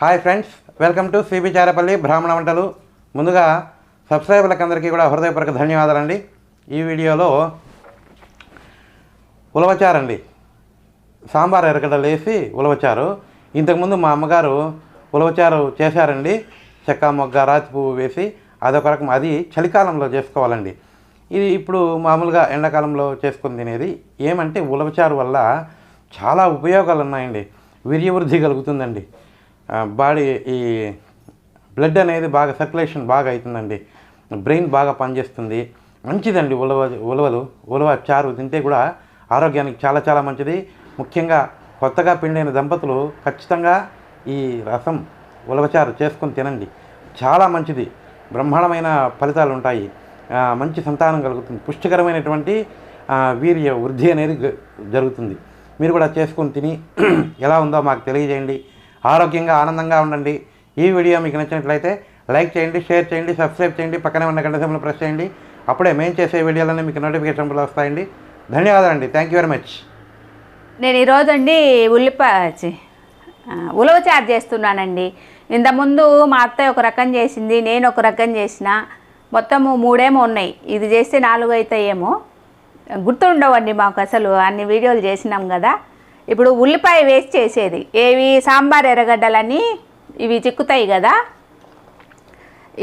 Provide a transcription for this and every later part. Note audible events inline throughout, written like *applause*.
Hi friends welcome to CB Charapalli బ్రాహ్మణ వంటలు. ముందుగా సబ్స్క్రైబర్లకు అందరికీ కూడా హృదయపూర్వక ధన్యవాదాలండి. ఈ వీడియోలో ఉలవచారండి. సాంబార్ ఎరగడలు వేసి ఉలవచారు. ఇంతకుముందు మా అమ్మగారు ఉలవచారు చేశారండి. చెక్క మొగ్గ రాతి పువ్వు వేసి అదొక రకం అది చలికాలంలో చేసుకోవాలండి. ఇది ఇప్పుడు మామూలుగా ఎండాకాలంలో చేసుకుని తినేది. ఏమంటే ఉలవచారు వల్ల చాలా ఉపయోగాలు ఉన్నాయండి వీర్యవృద్ధి కలుగుతుందండి. బాడీ ఈ బ్లడ్ అనేది బాగా సర్క్యులేషన్ బాగా అవుతుందండి. బ్రెయిన్ బాగా పనిచేస్తుంది. మంచిదండి ఉలవ ఉలవలు ఉలవ చారు తింటే కూడా ఆరోగ్యానికి చాలా చాలా మంచిది. ముఖ్యంగా కొత్తగా పెళ్ళైన దంపతులు ఖచ్చితంగా ఈ రసం ఉలవచారు చేసుకొని తినండి. చాలా మంచిది. బ్రహ్మాండమైన ఫలితాలు ఉంటాయి. మంచి సంతానం కలుగుతుంది. పుష్టికరమైనటువంటి వీర్య వృద్ధి అనేది జరుగుతుంది. మీరు కూడా చేసుకొని తిని *clears throat* ఎలా ఉందో మాకు తెలియజేయండి. ఆరోగ్యంగా ఆనందంగా ఉండండి. ఈ వీడియో మీకు నచ్చినట్లయితే లైక్ చేయండి షేర్ చేయండి సబ్స్క్రైబ్ చేయండి పక్కనే ఉన్న గంట సింబల్ ప్రెస్ చేయండి. అప్పుడే మేము చేసే వీడియోలన్నీ మీకు నోటిఫికేషన్లు వస్తాయండి. ధన్యవాదాలండి. థ్యాంక్ యూ వెరీ మచ్ నేను ఈరోజు అండి ఉల్లిపాయ చి, ఉలవ చారు చేస్తున్నానండి. ఇంతకుముందు మా అత్తయ్య ఒక రకం చేసింది నేను ఒక రకం చేసిన మొత్తము మూడేమో ఉన్నాయి. ఇది చేస్తే నాలుగు అవుతాయేమో గుర్తుండవండి మాకు అసలు అన్ని వీడియోలు చేసినాం కదా. ఇప్పుడు ఉల్లిపాయ వేసి చేసేది. ఏవి? సాంబార్ ఎర్రగడ్డలని ఇవి చిక్కుతాయి కదా.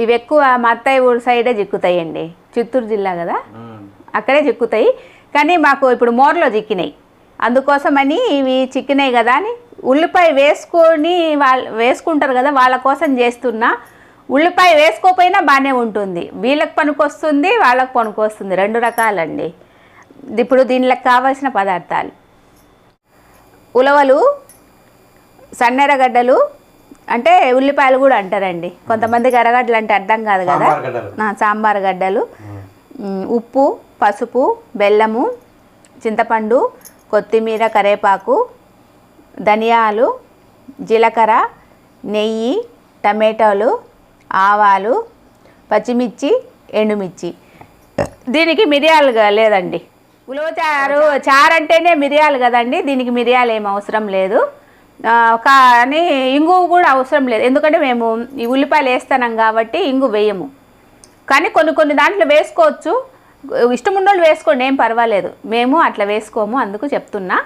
ఇవి ఎక్కువ మా అత్తయ్య ఊరి సైడే చిక్కుతాయండి. చిత్తూరు జిల్లా కదా. అక్కడే చిక్కుతాయి. కానీ మాకు ఇప్పుడు మోర్లో చిక్కినాయి. అందుకోసమని ఇవి చిక్కినాయి కదా అని ఉల్లిపాయ వేసుకొని వాళ్ళు వేసుకుంటారు కదా వాళ్ళ కోసం చేస్తున్నా ఉల్లిపాయ వేసుకోకపోయినా బాగానే ఉంటుంది. వీళ్ళకి పనికొస్తుంది వాళ్ళకి పనికొస్తుంది. రెండు రకాలండి. ఇప్పుడు దీనిలోకి కావాల్సిన పదార్థాలు. ఉలవలు సన్నెరగడ్డలు అంటే ఉల్లిపాయలు కూడా అంటారండి. కొంతమందికి ఎర్రగడ్డలు అంటే అర్థం కాదు కదా. సాంబార్ గడ్డలు. ఉప్పు పసుపు బెల్లము చింతపండు కొత్తిమీర కరేపాకు ధనియాలు జీలకర్ర నెయ్యి టమాటోలు ఆవాలు పచ్చిమిర్చి ఎండుమిర్చి. దీనికి మిరియాలు లేదండి. ఉలవ చారు అంటేనే మిరియాలు కదండి? దీనికి మిరియాలు ఏం అవసరం లేదు. కానీ ఇంగు కూడా అవసరం లేదు. ఎందుకంటే మేము ఈ ఉల్లిపాయలు వేస్తున్నాం కాబట్టి ఇంగు వేయము. కానీ కొన్ని కొన్ని దాంట్లో వేసుకోవచ్చు. ఇష్టం ఉన్నోళ్ళు వేసుకోండి ఏం పర్వాలేదు. మేము అట్లా వేసుకోము అందుకు చెప్తున్నా.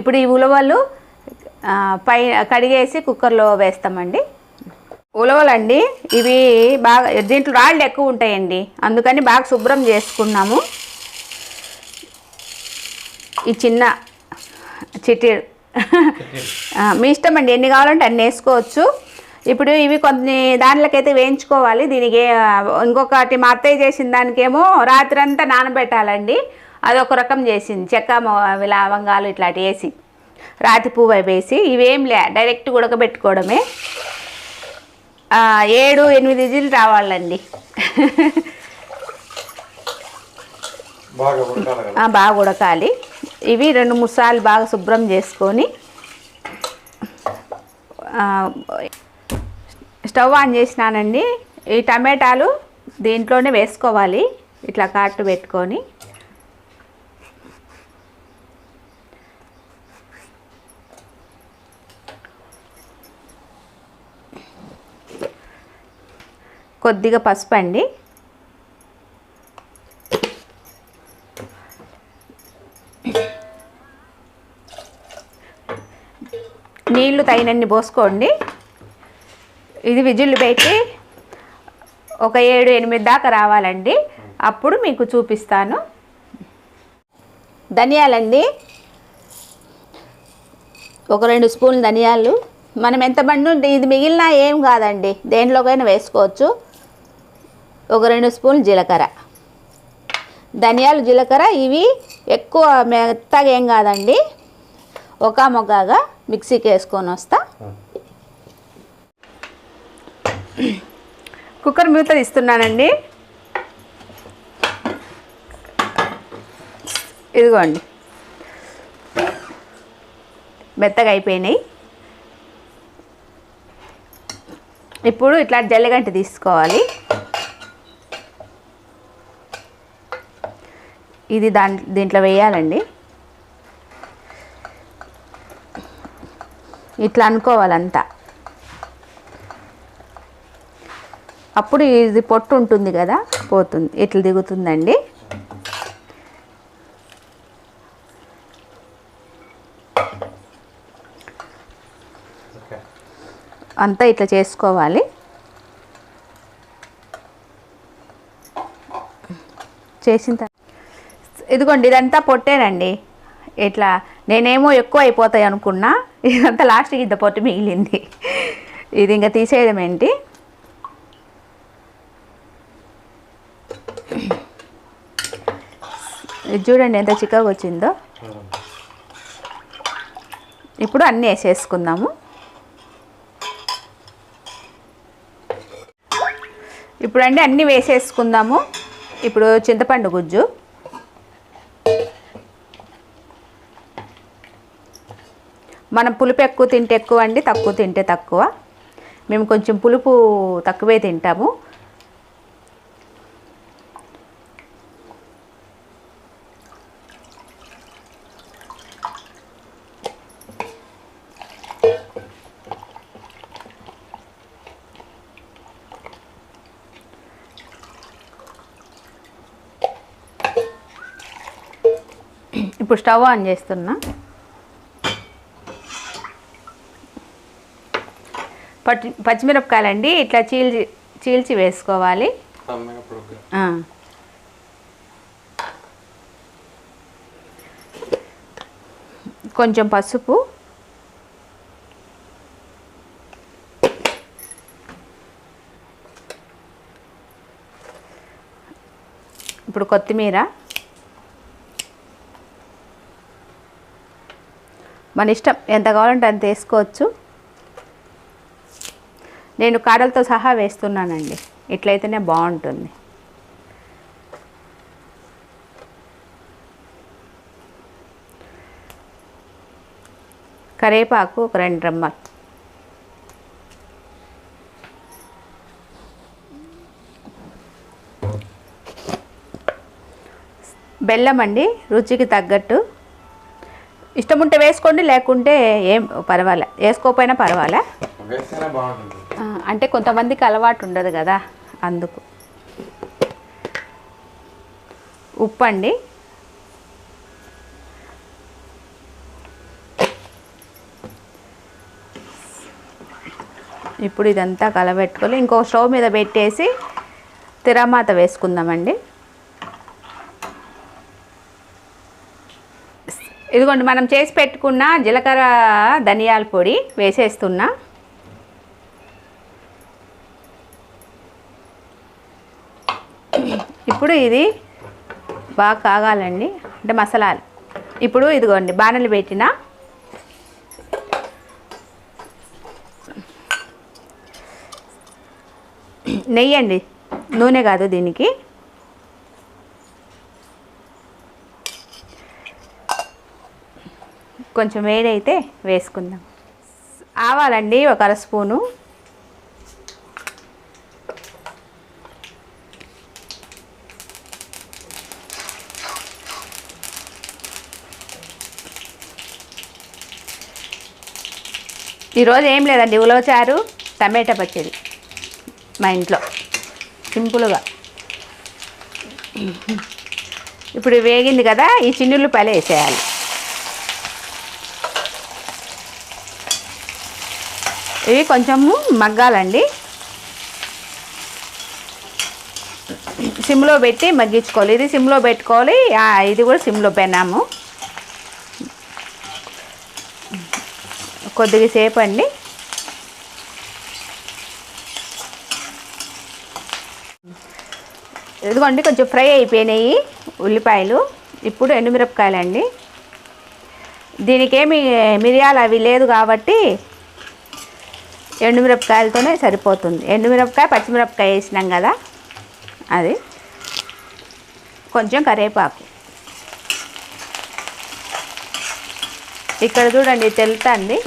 ఇప్పుడు ఈ ఉలవలు పై కడిగేసి కుక్కర్లో వేస్తామండి. ఉలవలండి ఇవి బాగా దీంట్లో రాళ్ళు ఎక్కువ ఉంటాయండి. అందుకని బాగా శుభ్రం చేసుకున్నాము. ఈ చిన్న ఆ, మీ ఇష్టం అండి. ఎన్ని కావాలంటే అన్ని వేసుకోవచ్చు. ఇప్పుడు ఇవి కొన్ని దాంట్లోకైతే వేయించుకోవాలి. దీనికి ఇంకొకటి మా అత్తయ్య చేసిన దానికేమో రాత్రంతా నానబెట్టాలండి. అదొక రకం చేసింది. చెక్క లవంగాలు ఇట్లాంటి వేసి రాతి పువ్వు వేసి ఇవేం లే డైరెక్ట్ ఉడకబెట్టుకోవడమే. ఏడు ఎనిమిది విజిల్ రావాలండి. బాగా ఉడకాలి. ఇవి రెండు మూడు సార్లు బాగా శుభ్రం చేసుకొని స్టవ్ ఆన్ చేసినానండి. ఈ టమాటాలు దీంట్లోనే వేసుకోవాలి. ఇట్లా కాటు పెట్టుకొని. కొద్దిగా పసుపు అండి. తగినన్ని పోసుకోండి. ఇది విజిల్ పెట్టి ఒక ఏడు ఎనిమిది దాకా రావాలండి. అప్పుడు మీకు చూపిస్తాను. ధనియాలండి. ఒక రెండు స్పూన్లు ధనియాలు. మనం ఎంతమంది ఉంటే ఇది మిగిలినా ఏం కాదండి. దేంట్లోకైనా వేసుకోవచ్చు. ఒక రెండు స్పూన్లు జీలకర్ర. ధనియాలు జీలకర్ర ఇవి ఎక్కువ మెత్తగా ఏం కాదండి. ఒక మొగ్గగా మిక్సీకి వేసుకొని వస్తా. కుక్కర్ మూత తీస్తున్నానండి. ఇదిగోండి. మెత్తగా అయిపోయినాయి. ఇప్పుడు ఇట్లా జల్లెగంట తీసుకోవాలి. ఇది దాంట్లో దీంట్లో వేయాలండి. ఇట్లా అనుకోవాలంతా అప్పుడు ఇది పొట్టు ఉంటుంది కదా పోతుంది. ఇట్లా దిగుతుందండి. అంతా ఇట్లా చేసుకోవాలి. చేసిన ఇదిగోండి ఇదంతా పొట్టేనండి. ఇట్లా నేనేమో ఎక్కువ అయిపోతాయి అనుకున్నా. ఇదంతా లాస్ట్కి ఇంత పొట్టు మిగిలింది. ఇది ఇంకా తీసేయడం ఏంటి? ఇది చూడండి ఎంత చిక్కగా వచ్చిందో. ఇప్పుడు అన్నీ వేసేసుకుందాము. ఇప్పుడు అండి అన్నీ వేసేసుకుందాము. ఇప్పుడు చింతపండు గుజ్జు. మనం పులుపు ఎక్కువ తింటే ఎక్కువ అండి తక్కువ తింటే తక్కువ. మేము కొంచెం పులుపు తక్కువే తింటాము. ఇప్పుడు స్టవ్ ఆన్ చేస్తున్నా. పచ్చి పచ్చిమిరపకాయలండి ఇట్లా చీల్చి చీల్చి వేసుకోవాలి. కొంచెం పసుపు. ఇప్పుడు కొత్తిమీర. మన ఇష్టం ఎంత కావాలంటే అంత వేసుకోవచ్చు. నేను కాడలతో సహా వేస్తున్నానండి. ఇట్లయితేనే బాగుంటుంది. కరేపాకు ఒక రెండు రెమ్మలు. బెల్లం అండి రుచికి తగ్గట్టు. ఇష్టం ఉంటే వేసుకోండి లేకుంటే ఏం పర్వాలే వేసుకోకపోయినా పర్వాలే. బాగుంటుంది. అంటే కొంతమందికి అలవాటు ఉండదు కదా అందుకు. ఉప్పు అండి ఇప్పుడు ఇదంతా కలబెట్టుకొని ఇంకో స్టవ్ మీద పెట్టేసి తిరమాత వేసుకుందామండి. ఇదిగోండి మనం చేసి పెట్టుకున్న జీలకర్ర ధనియాల పొడి వేసేస్తున్నా. ఇప్పుడు ఇది బాగా కాగాలండి. అంటే మసాలాలు. ఇప్పుడు ఇదిగోండి బాణలు పెట్టిన నెయ్యి అండి. నూనె కాదు దీనికి. కొంచెం వేడైతే వేసుకుందాం. ఆవాలండి ఒక అర స్పూను. ఈరోజు ఏం లేదండి ఉలవచారు టమాటా పచ్చడి మా ఇంట్లో. సింపుల్గా. ఇప్పుడు వేగింది కదా ఈ చిన్నుల్లిపాయలు వేసేయాలి. ఇవి కొంచెము మగ్గాలండి. సిమ్లో పెట్టి మగ్గించుకోవాలి. ఇది సిమ్లో పెట్టుకోవాలి. ఇది కూడా సిమ్లో పెనాము కొద్దిగా సేపు అండి. ఇదిగోండి కొంచెం ఫ్రై అయిపోయినాయి ఉల్లిపాయలు. ఇప్పుడు ఎండుమిరపకాయలండి. అండి దీనికి ఏమి మిరియాలు అవి లేదు కాబట్టి ఎండుమిరపకాయలతోనే సరిపోతుంది. ఎండుమిరపకాయ పచ్చిమిరపకాయ వేసినాం కదా అది. కొంచెం కరివేపాకు. ఇక్కడ చూడండి తెలుతుంది.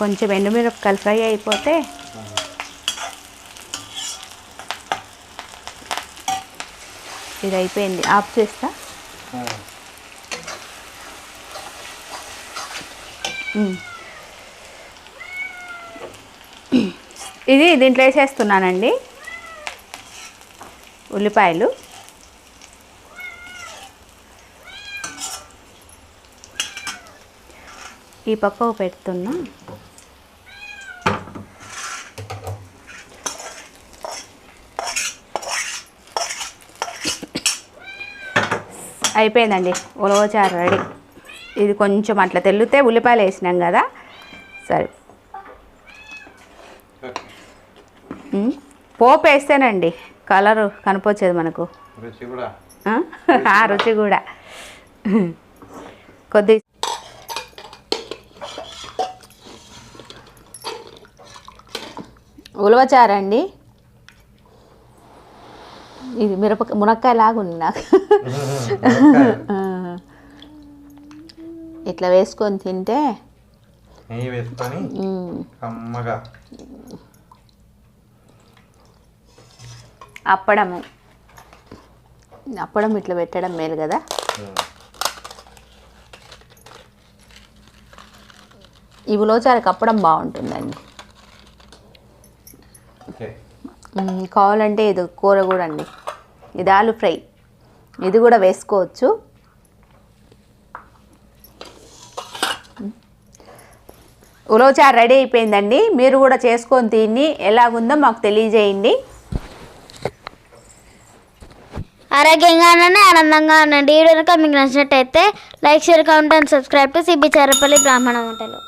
కొంచెం ఎండుమిరపకాయలు ఫ్రై అయిపోతే ఇది అయిపోయింది. ఆఫ్ చేస్తా. ఇది దీంట్లో వేసేస్తున్నానండి. ఉల్లిపాయలు. ఈ పక్కకు పెడుతున్నా. అయిపోయిందండి. ఉలవచారు రెడీ. ఇది కొంచెం అట్లా తెల్లితే ఉల్లిపాయలు వేసినాం కదా. సరే. పోపు వేస్తేనండి కలరు కనిపించేది మనకు. రుచి కూడా. ఆ? ఆ రుచి కూడా. కొద్ది ఉలవచారండి. ఇది మిరప మునక్కాయ లాగా ఉంది నాకు. ఇట్లా వేసుకొని తింటే నెయ్యి వేసుకొని కమ్మగా. అప్పడము. అప్పడం ఇట్లా పెట్టడం మేలు కదా. ఈ ఉలవచారుకి అప్పడం బాగుంటుందండి. కావాలంటే ఇది కూర కూడా అండి ఇది ఆలు ఫ్రై. ఇది కూడా వేసుకోవచ్చు. ఉలవచారు రెడీ అయిపోయిందండి. మీరు కూడా చేసుకొని తిని ఎలాగుందో మాకు తెలియజేయండి. ఆరోగ్యంగా ఉండండి ఆనందంగా ఉండండి. ఈ వీడియో కనుక మీకు నచ్చినట్టయితే like share comment and subscribe to CB Charapalli బ్రాహ్మణ వంటలు.